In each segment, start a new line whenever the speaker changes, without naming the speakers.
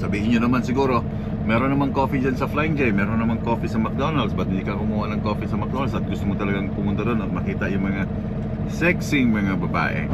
Sabihin nyo naman siguro, meron namang coffee dyan sa Flying J, meron namang coffee sa McDonald's, ba't hindi ka kumuha ng coffee sa McDonald's at gusto mo talagang pumunta doon at makita yung mga sexing mga babae.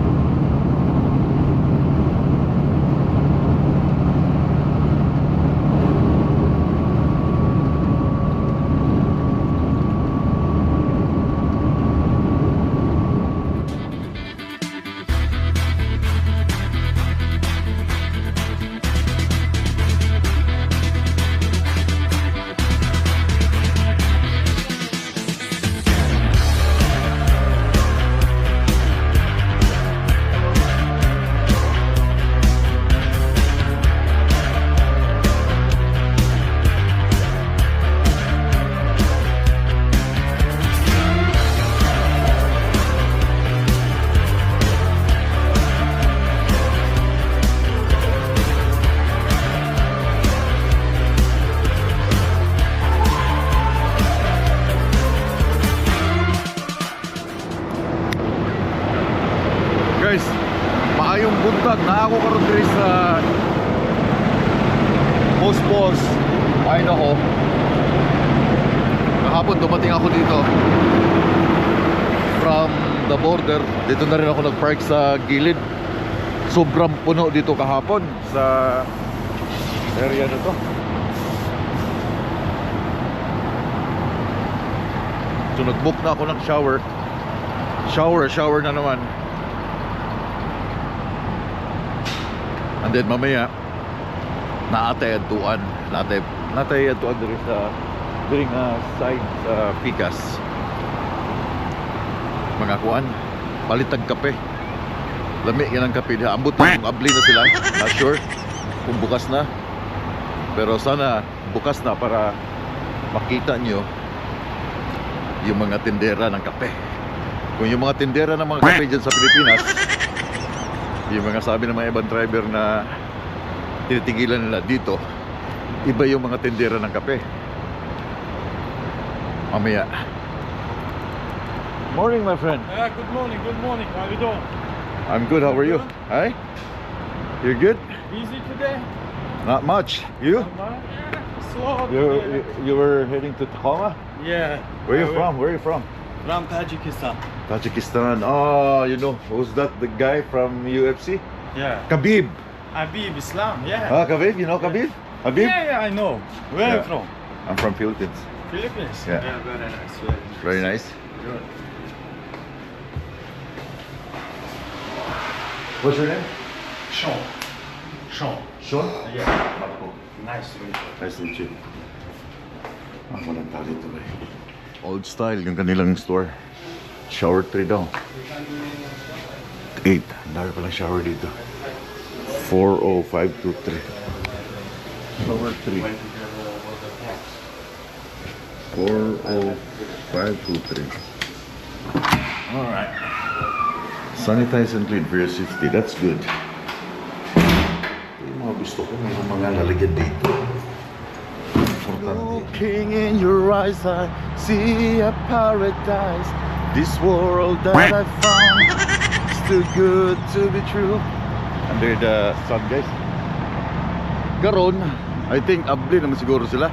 Dito na rin ako nag-park sa gilid. Sobrang puno dito kahapon sa area na to. So nag-book na ako ng shower. Shower, shower na naman. And then mamaya naatay adtuan, naatay naatay adtuan diri sa diri nga side sa Picas. Mga kuan, palitag kape. Lami yan ang kape diha. Ambot na abli na sila. Not sure kung bukas na. Pero sana bukas na para makita nyo yung mga tindera ng kape. Kung yung mga tindera ng mga kape dyan sa Pilipinas, yung mga sabi ng mga ibang driver na tinitigilan nila dito, iba yung mga tindera ng kape. Mamaya. Morning, my friend.
Yeah, good morning, good morning. How are you doing?
I'm good. How are you? Hi. You're good?
Busy today?
Not much. You?
Yeah, slow.
You you, were heading to Tacoma?
Yeah.
Where are you from? Where are you from?
From Tajikistan.
Tajikistan. Oh, you know, who's that? The guy from UFC?
Yeah.
Khabib.
Habib Islam. Yeah.
Ah, Khabib. You know Khabib? Khabib?
Yeah, yeah, I know. Where are you from?
I'm from Philippines.
Philippines.
Yeah.
very nice. Very nice.
Very nice.
Good.
What's your name?
Sean. Sean.
Sean.
Yeah.
Marco.
Nice to meet you.
Nice to meet you. Ah, walang tali ito ba Old style yung kanilang store. Shower 3 daw. 8. Ang dami palang shower dito. 40523. Shower 3. 40523.
Alright.
Sanitize and clean for your safety. That's good. Yung mga gusto ko, may mga lalagyan dito. Looking in your eyes, I see a paradise. This world that I found is too good to be true. Under the sun, guys. Karon, I think abli naman siguro sila.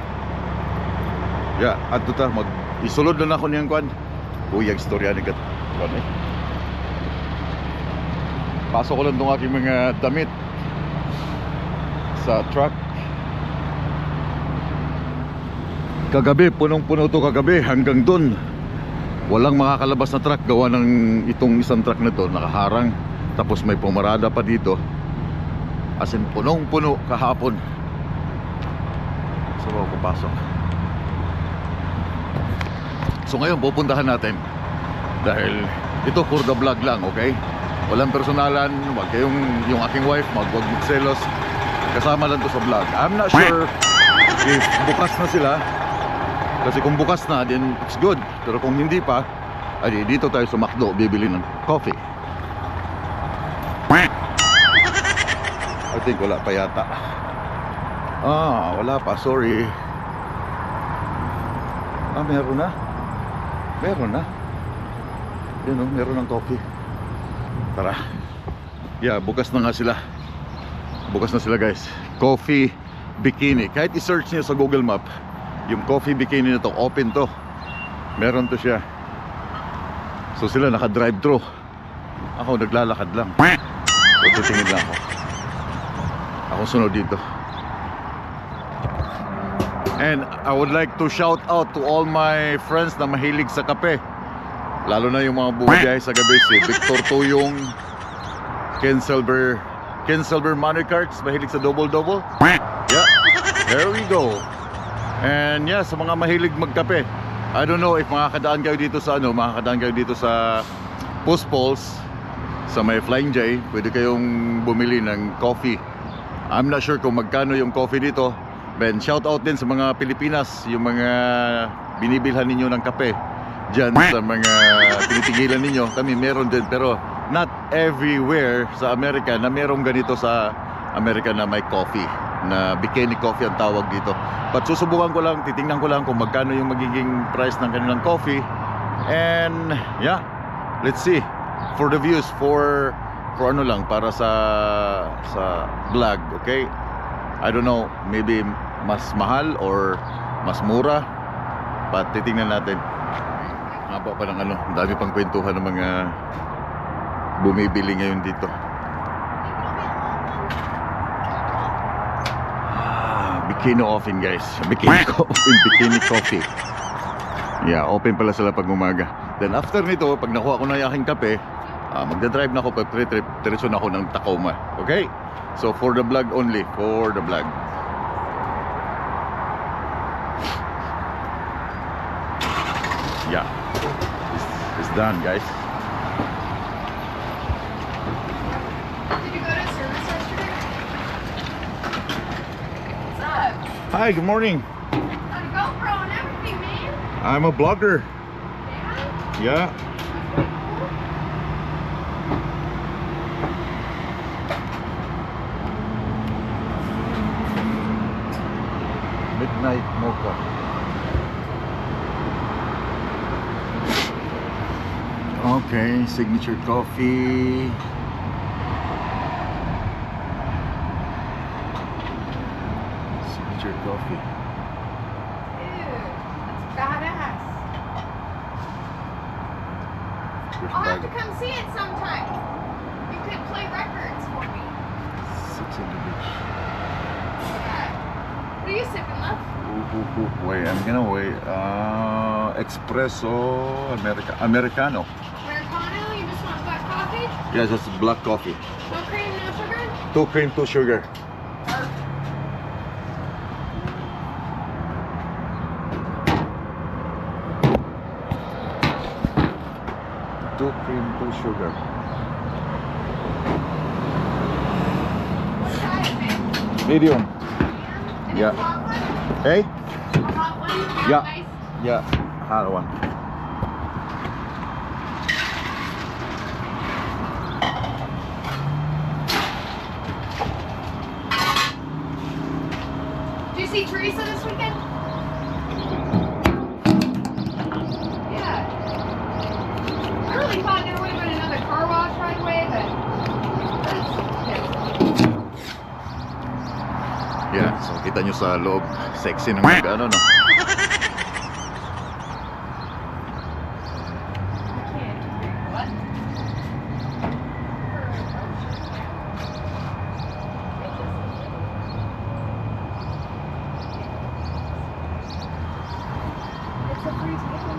Yeah, at ta mag isulod na ako niyang kwan. Kuyang istorya ni kat. Kwan eh. Pasok ko lang itong aking mga damit sa truck. Kagabi, punong-puno to kagabi hanggang dun. Walang makakalabas na truck gawa ng itong isang truck na to nakaharang. Tapos may pumarada pa dito. As in, punong-puno kahapon. So, ako papasok. So ngayon, pupuntahan natin. Dahil ito for the vlog lang, okay? Walang personalan, wag kayong, yung aking wife, mag, wag magselos. Kasama lang to sa vlog. I'm not sure if bukas na sila. Kasi kung bukas na, then it's good. Pero kung hindi pa, ay dito tayo sa McDo, bibili ng coffee. I think wala pa yata. Ah, wala pa, sorry. Ah, meron na. Meron na. Yun o, meron ng coffee. Tara. Yeah, bukas na nga sila. Bukas na sila guys. Coffee Bikini. Kahit i-search niyo sa Google Map, yung coffee bikini na to, open to. Meron to siya. So sila naka-drive thru. Ako naglalakad lang. So titingin lang ako. Ako sunod dito. And I would like to shout out to all my friends na mahilig sa kape. Lalo na yung mga bumibiyahe sa gabi si Victor Tuyong, Ken Silver, Ken Silver Money Carts, mahilig sa double-double. Yeah, there we go. And yeah, sa mga mahilig magkape, I don't know if makakadaan kayo dito sa ano, makakadaan kayo dito sa Post Pulse, sa may Flying J, pwede kayong bumili ng coffee. I'm not sure kung magkano yung coffee dito. Ben, shout out din sa mga Pilipinas, yung mga binibilhan ninyo ng kape. Diyan sa mga tinitigilan ninyo, kami meron din pero not everywhere sa Amerika na merong ganito sa Amerika na may coffee na bikini coffee ang tawag dito. But susubukan ko lang, titingnan ko lang kung magkano yung magiging price ng kanilang coffee. And yeah, let's see for the views for for ano lang para sa sa vlog, okay? I don't know, maybe mas mahal or mas mura. But titingnan natin. Haba pa ng ano, dami pang kwentuhan ng mga bumibili ngayon dito. Ah, Bikini open guys. Bikini open, bikini coffee. Yeah, open pala sila pag umaga. Then after nito, pag nakuha ko na yung aking kape, ah, magdadrive na ako, pre-trip, diretso na ako ng Tacoma. Okay? So for the vlog only, for the vlog. Yeah.
What's up?
Hi, good morning.
Got a GoPro and everything, man.
I'm a blogger.
Yeah?
Yeah. Midnight Mocha. Okay, signature coffee. Signature coffee.
Ew. That's badass. I'll have to come see it sometime. You could play records for me.
Six on the beach.
What are you sipping, love?
Ooh, ooh, ooh. Wait, I'm gonna wait. Uh, espresso America. Americano?
You just want black coffee?
Yeah, just black coffee.
No cream, no sugar?
Two cream, two sugar. Two cream, two sugar.
what size, babe?
Medium. Yeah.
A hot one?
Hey? Yeah. Yeah, hot one.
See Teresa this weekend? Yeah. I really thought there would have been another car wash right away, but that's.
Yeah, so kita nyo sa loob. Sexy ng mag ano, no?
What? It's a free ticket.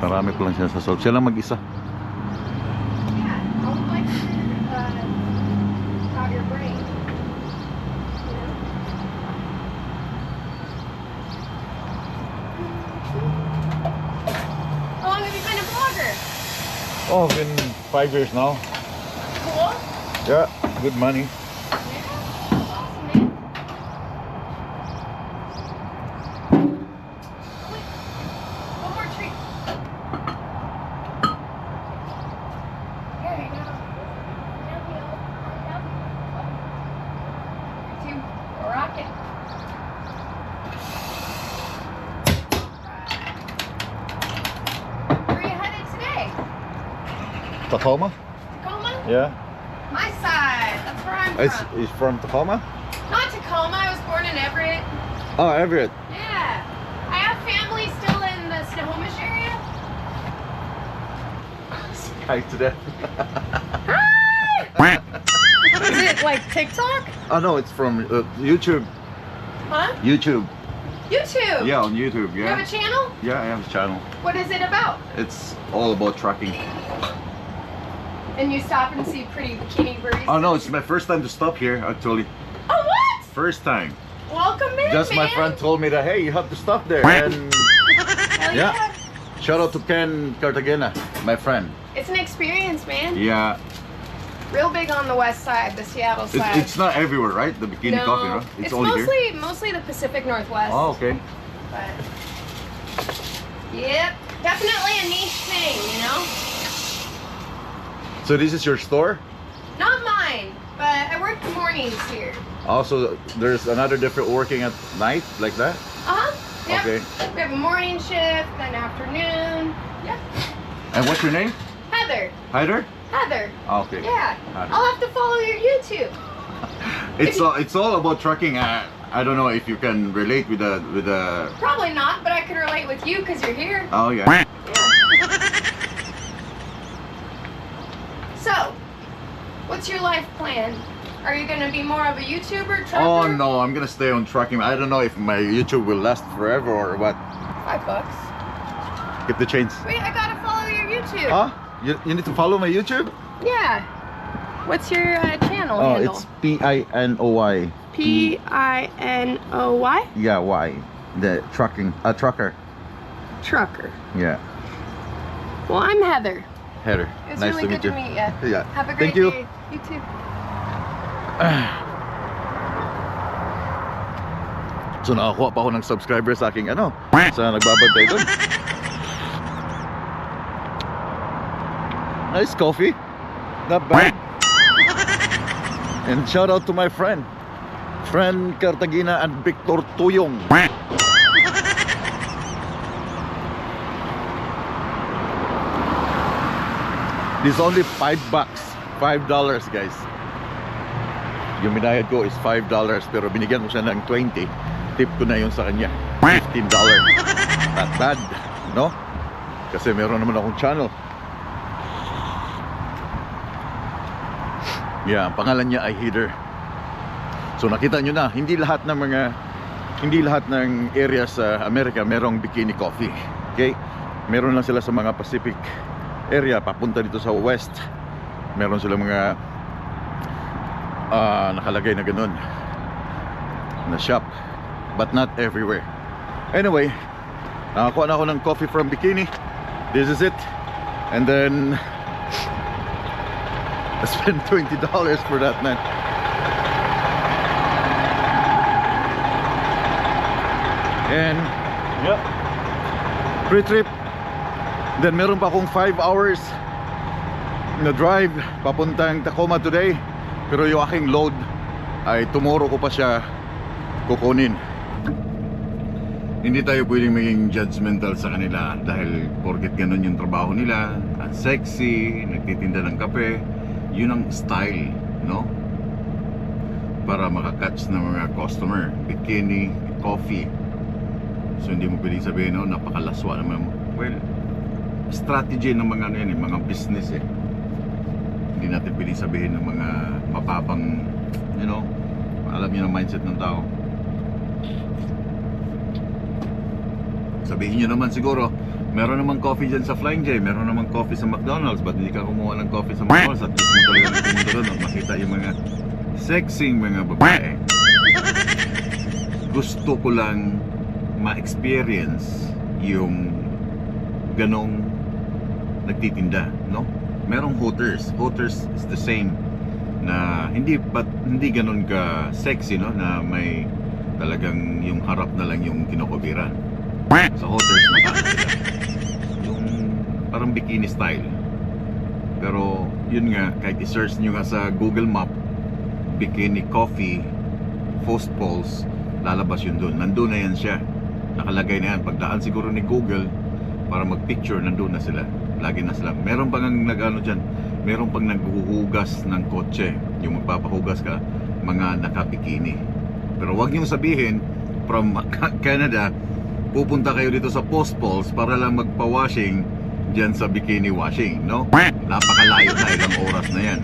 Marami pa lang siya sa solve. Siya lang mag-isa.
Yeah, I would like to out your brain. You know? How long have you been a blogger?
Oh, been five years now.
Cool.
Yeah, good money.
Yeah. My side. That's where I'm
It's,
from.
it's from Tacoma?
Not Tacoma. I was born in Everett.
Oh, Everett.
Yeah. I have family still in the Snohomish area.
Hi to them.
Is it like TikTok?
Oh no, it's from uh, YouTube.
Huh?
YouTube.
YouTube.
Yeah, on YouTube. Yeah.
You have a channel?
Yeah, I have a channel.
What is it about?
It's all about trucking.
And you stop and see pretty bikini birdies.
Oh no, it's my first time to stop here. Actually,
Oh what?
first time.
Welcome in,
Just my friend told me that hey, you have to stop there. And
Hell
Yeah. shout out to Ken Cartagena, my friend.
It's an experience, man.
Yeah,
Real big on the west side, the Seattle side.
it's not everywhere, right? The bikini
no,
coffee, right?
It's,
only
mostly
here.
mostly the Pacific Northwest.
Oh, okay.
But yep, definitely a niche thing, you know.
So this is your store.
Not mine, but I work the mornings here.
Also, there's another different working at night like that.
Uh huh. Yep.
Okay.
We have a morning shift, then afternoon. Yep.
And what's your name?
Heather.
Heather?
Heather.
Ah, Okay.
Yeah.
Heather.
I'll have to follow your YouTube.
It's all it's all about trucking. Uh, I don't know if you can relate with the with the.
Probably not, but I could relate with you because you're here.
Oh yeah.
Yeah. So, what's your life plan? Are you gonna be more of a YouTuber, trucker?
Oh no, I'm gonna stay on trucking. I don't know if my YouTube will last forever or what.
Five bucks.
Get the chains.
Wait, I gotta follow your YouTube.
Huh? You, you need to follow my YouTube?
Yeah. What's your uh, channel
Oh,
handle?
it's P I N O Y.
P I N O Y
Yeah, Y. The trucking. A trucker.
Trucker.
Yeah.
Well, I'm Heather.
Heather.
It's
nice
really
to meet
good
you.
to meet you.
Yeah.
Have a great
Thank you.
day. You too.
So nakakuha pa ako ng subscriber sa aking ano, sa nagbabantay doon. Nice coffee. Not bad. And shout out to my friend. Friend Cartagena and Victor Tuyong. This is only 5 bucks. 5 dollars guys. Yung binayad ko is 5 dollars pero binigyan ko siya ng 20. Tip ko na yun sa kanya. 15 dollar. Not bad, no? Kasi meron naman akong channel. Yeah, ang pangalan niya ay Heater. So nakita nyo na, hindi lahat ng mga hindi lahat ng area sa Amerika merong bikini coffee. Okay? Meron lang sila sa mga Pacific area papunta dito sa west. Meron sila mga ah, nakalagay na ganun na shop but not everywhere. Anyway, nakakuha na ako ng coffee from Bikini. This is it. And then I spent $20 for that man. And yep. Free trip. Then meron pa akong 5 hours na drive papuntang Tacoma today. Pero yung aking load ay tomorrow ko pa siya kukunin. Hindi tayo pwedeng maging judgmental sa kanila dahil porket ganun yung trabaho nila, ang sexy, nagtitinda ng kape, yun ang style, no? Para makakatch ng mga customer, bikini, coffee. So hindi mo pwedeng sabihin, no, napakalaswa naman. Well, strategy ng mga ano yan, eh, mga business eh. Hindi natin pwedeng sabihin ng mga mapapang, you know, alam niyo ang mindset ng tao. Sabihin nyo naman siguro, meron namang coffee dyan sa Flying J, meron namang coffee sa McDonald's, ba't hindi ka kumuha ng coffee sa McDonald's at gusto mo talaga pumunta doon at makita yung mga sexy mga babae. Gusto ko lang ma-experience yung ganong nagtitinda, no? Merong hooters. Hooters is the same na hindi but hindi ganon ka sexy no? Na may talagang yung harap na lang yung kinukubiran sa hooters na yung parang bikini style. Pero yun nga kahit i-search nyo nga sa Google Map bikini coffee post poles lalabas yun dun. Nandun na yan siya. Nakalagay na yan. Pagdaan siguro ni Google para mag picture nandun na sila lagi na sila meron pang ang nagano dyan meron pang naghuhugas ng kotse yung magpapahugas ka mga nakabikini Pero wag niyong sabihin from Canada, pupunta kayo dito sa Post Falls para lang magpa-washing diyan sa bikini washing, no? Napakalayo na, ilang oras na yan.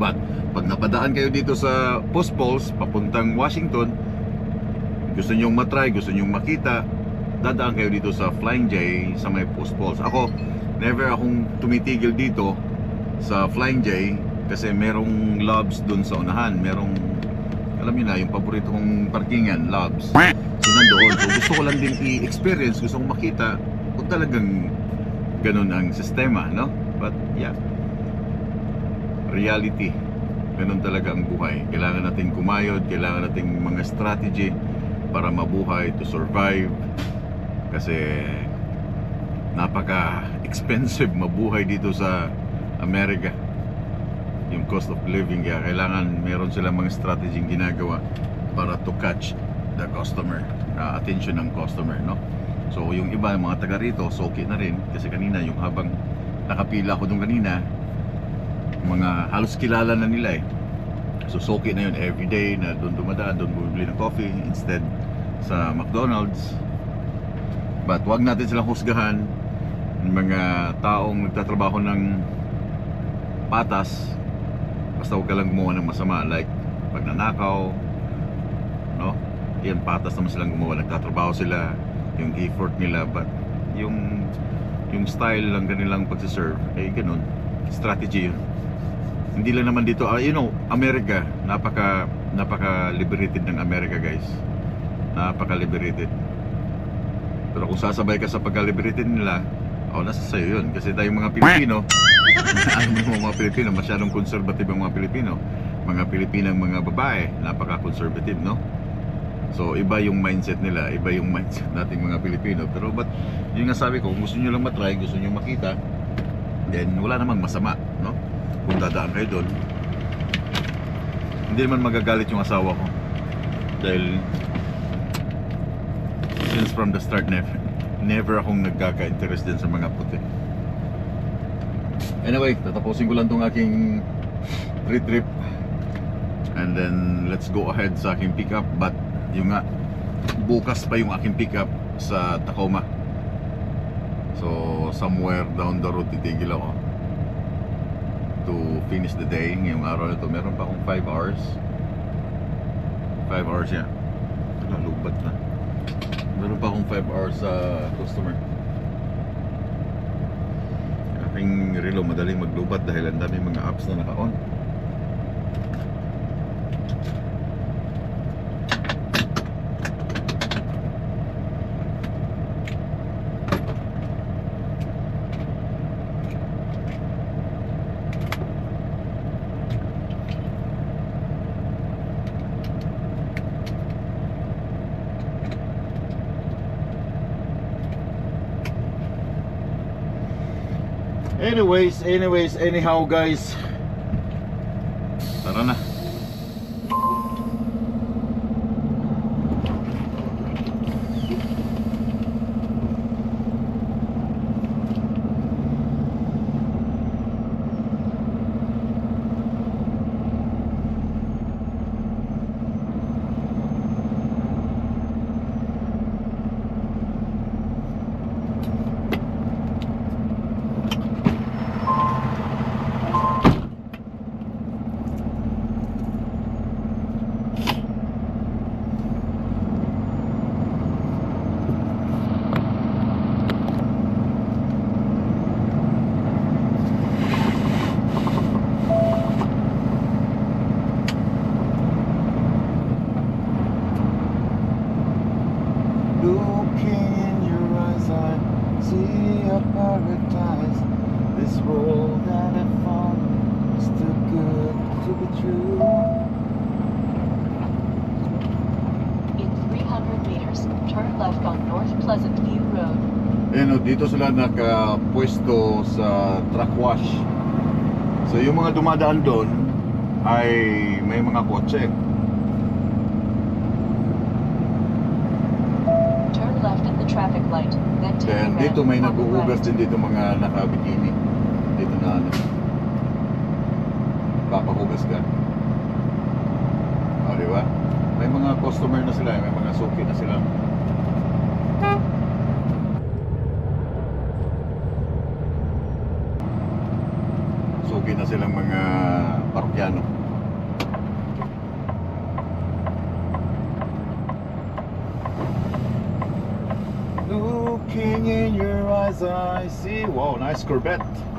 But, pag napadaan kayo dito sa Post Falls, papuntang Washington, gusto nyong matry, gusto nyong makita, dadaan kayo dito sa Flying J sa may Post Falls. Ako, never akong tumitigil dito sa Flying J kasi merong lobs dun sa unahan. Merong, alam niyo na, yung paborito kong parkingan, lobs. So nandoon. So gusto ko lang din i-experience, gusto kong makita kung talagang ganun ang sistema, no? But yeah, reality. Ganun talaga ang buhay. Kailangan nating kumayod, kailangan nating mga strategy para mabuhay, to survive. Kasi napaka-expensive mabuhay dito sa Amerika. Yung cost of living kaya kailangan meron silang mga strategy ginagawa para to catch the customer, uh, attention ng customer, no? So yung iba, mga taga rito, soki na rin kasi kanina yung habang nakapila ko doon kanina, mga halos kilala na nila eh. So soki na yun everyday na doon dumadaan, doon bumibili ng coffee instead sa McDonald's. But wag natin silang husgahan mga taong nagtatrabaho ng patas basta huwag ka lang gumawa ng masama like pagnanakaw no? Yan patas naman silang gumawa nagtatrabaho sila yung effort nila but yung yung style lang kanilang pagsiserve eh ganun. Strategy yun. Hindi lang naman dito ah, you know America napaka napaka liberated ng America guys. Napaka liberated. Pero kung sasabay ka sa pagka-liberated nila oh nasa sayo yun kasi tayong mga Pilipino ano mo mga Pilipino masyadong conservative ang mga Pilipino mga Pilipinang mga babae napaka-conservative no So iba yung mindset nila, iba yung mindset nating mga Pilipino. Pero but yun nga sabi ko, kung gusto niyo lang matry, gusto niyo makita, then wala namang masama, no? Kung dadaan kayo doon. Hindi naman magagalit yung asawa ko. Dahil since from the start never, never akong nagkaka-interest din sa mga puti. Anyway, tatapusin ko lang tong aking free trip. And then let's go ahead sa aking pickup but yung nga bukas pa yung aking pickup sa Tacoma. So somewhere down the road titigil ako to finish the day ngayong araw na to. Meron pa akong 5 hours. 5 hours yan. Ito lubat na. Meron pa akong 5 hours sa customer. Aking relo madaling maglubat dahil ang dami mga apps na naka-on. Anyways, anyways, anyhow guys. Tara na. Sila nakapwesto sa truck wash. So yung mga dumadaan doon ay may mga kotse.
Turn left at the traffic light, then
dito may nag-uugas din dito mga nakabikini. Dito na ano. Papahugas ka. O, di ba? May mga customer na sila, may mga suki na sila. Nice Corvette.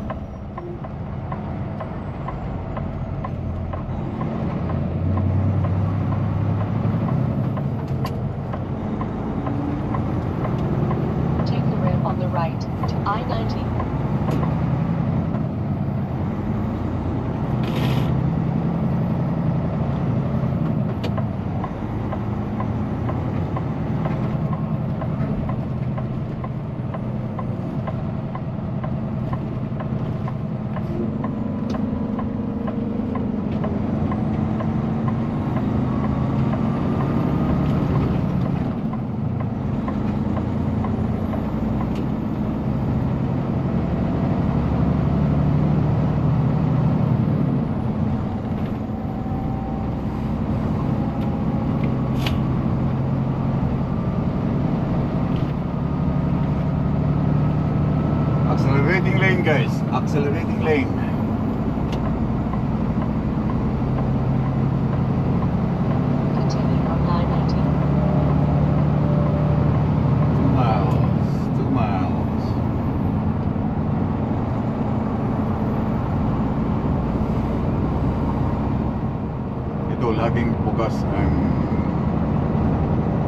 Ito, laging bukas ang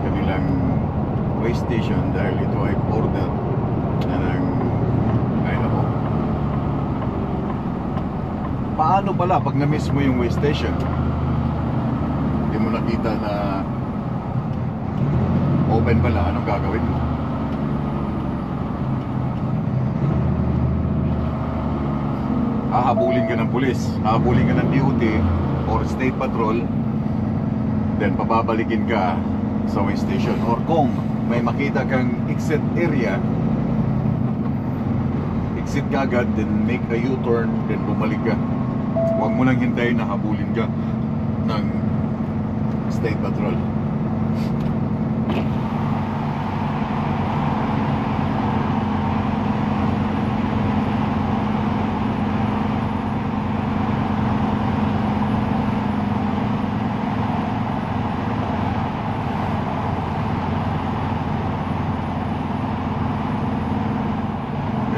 kanilang way station dahil ito ay border na ng Idaho. Paano pala pag na-miss mo yung way station? Hindi mo nakita na open pala, anong gagawin mo? Hahabulin ka ng pulis, hahabulin ka ng DOT or state patrol, then pababalikin ka sa way station. Or kung may makita kang exit area, exit ka agad, then make a U-turn, then bumalik ka. Huwag mo lang hintayin na habulin ka ng state patrol.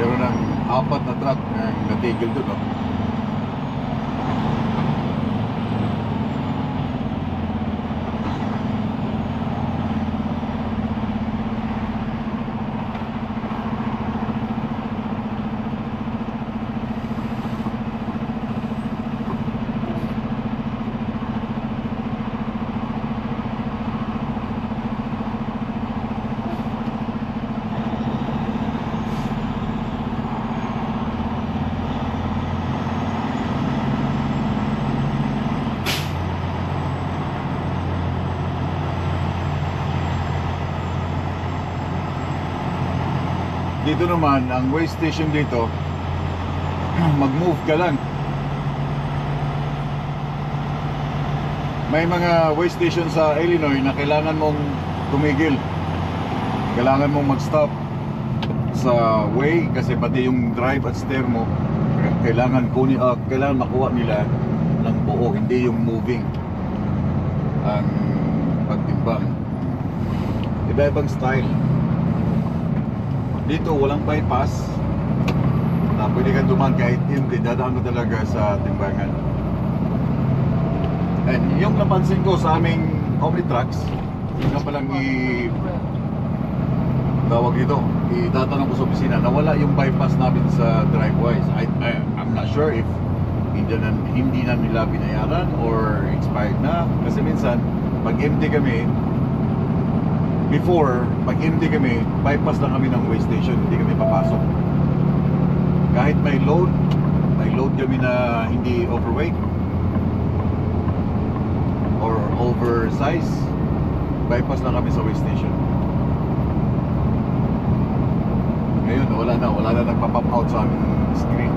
Meron ng apat na truck na natigil doon, no? Dito naman, ang way station dito, mag-move ka lang. May mga way station sa Illinois na kailangan mong tumigil. Kailangan mong mag-stop sa way kasi pati yung drive at steer mo kailangan kunin ah, kailangan makuha nila ng buo hindi yung moving ang pagtimbang iba-ibang style dito walang bypass. Na pwede kang dumaan kahit hindi. Dadaan mo talaga sa timbangan. And yung napansin ko sa aming Omnitrax yun na palang i tawag dito itatanong ko sa opisina nawala yung bypass namin sa drivewise I, I, I'm not sure if hindi na, hindi na nila binayaran or expired na. Kasi minsan pag empty kami before pag empty kami bypass lang kami ng way station hindi kami papasok. Kahit may load may load kami na hindi overweight or oversize bypass lang kami sa way station. Ngayon wala na wala na nagpa-pop out sa aming screen.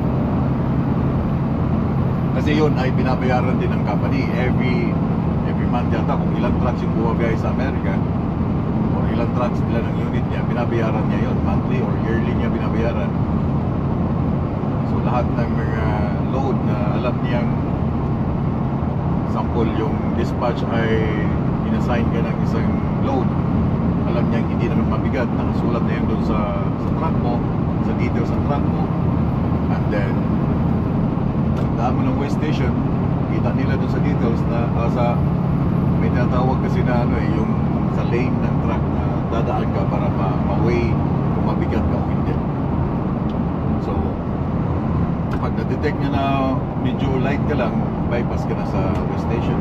Kasi yun ay binabayaran din ng company. Every every month yata kung ilang trucks yung buwagay sa Amerika ilang trucks, ilan ang unit niya, binabayaran niya yon monthly or yearly niya binabayaran. So lahat ng mga load na alam niyang sample yung dispatch ay inassign ka ng isang load alam niyang hindi naman mabigat nakasulat na yun doon sa, sa truck mo sa details sa truck mo and then pagdaan mo ng waste station kita nila doon sa details na ah, sa tinatawag kasi na ano eh yung sa lane ng truck na dadaan ka para ma, ma-weigh kung mabigat ka o hindi. So pag na-detect niya na medyo light ka lang bypass ka na sa waste station